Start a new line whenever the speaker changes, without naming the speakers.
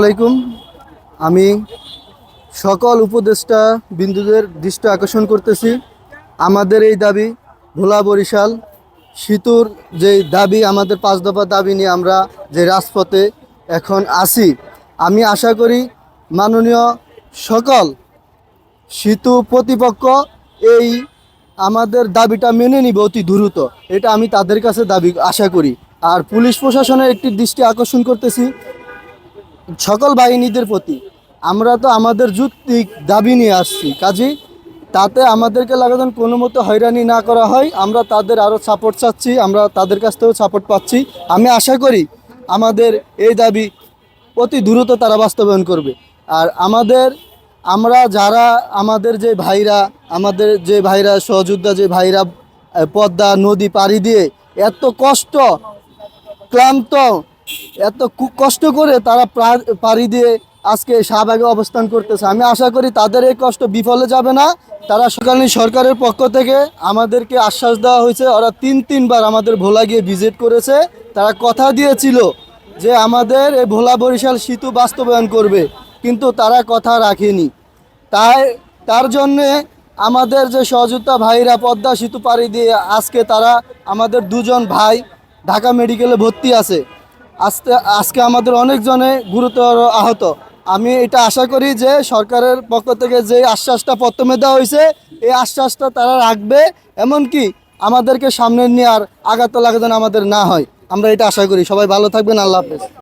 আলাইকুম। আমি সকল উপদেষ্টা বিন্দুদের দৃষ্টি আকর্ষণ করতেছি। আমাদের এই দাবি ভোলা বরিশাল। সিতুর যে দাবি, আমাদের পাঁচ দফা দাবি নিয়ে আমরা যে রাজপথে এখন আসি আমি আশা করি মাননীয় সকল সিতু প্রতিপক্ষ এই আমাদের দাবিটা মেনে নিবে অতি দ্রুত। এটা আমি তাদের কাছে দাবি আশা করি। আর পুলিশ প্রশাসনের একটি দৃষ্টি আকর্ষণ করতেছি। সকল বাহিনীদের প্রতি আমরা তো আমাদের যুক্তিক দাবি নিয়ে আসছি। কাজী, তাতে আমাদেরকে লাগাতার কোনো মতো হয়রানি না করা হয়। আমরা তাদের আরও সাপোর্ট চাচ্ছি, আমরা তাদের কাছ থেকেও সাপোর্ট পাচ্ছি। আমি আশা করি আমাদের এই দাবি অতি দ্রুত তারা বাস্তবায়ন করবে। আর আমাদের, আমরা যারা আমাদের যে ভাইরা, আমাদের যে ভাইরা সহযোদ্ধা, যে ভাইরা পদ্মা নদী পাড়ি দিয়ে এত কষ্ট, ক্লান্ত এত কষ্ট করে তারা পাড়ি দিয়ে আজকে শাহবাগে অবস্থান করতেছে। আমি আশা করি তাদের এই কষ্ট বিফলে যাবে না। তারা সকালীন সরকারের পক্ষ থেকে আমাদেরকে আশ্বাস দেওয়া হয়েছে। ওরা তিন তিনবার আমাদের ভোলা গিয়ে ভিজিট করেছে। তারা কথা দিয়েছিল যে আমাদের এই ভোলা বরিশাল সেতু বাস্তবায়ন করবে। কিন্তু তারা কথা রাখেনি। তাই তার জন্যে আমাদের যে সহযোদ্ধা ভাইরা পদ্মা সেতু পাড়ি দিয়ে আজকে তারা আমাদের দুজন ভাই ঢাকা মেডিকেলে ভর্তি আছে। আজকে আজকে আমাদের অনেকজনে গুরুতর আহত। আমি এটা আশা করি যে সরকারের পক্ষ থেকে যে আশ্বাসটা প্রথমে দেওয়া হয়েছে, এই আশ্বাসটা তারা রাখবে, এমনকি আমাদেরকে সামনে নিয়ে আর আঘাত লাগা যেন আমাদের না হয়। আমরা এটা আশা করি। সবাই ভালো থাকবেন। আল্লাহ হাফেজ।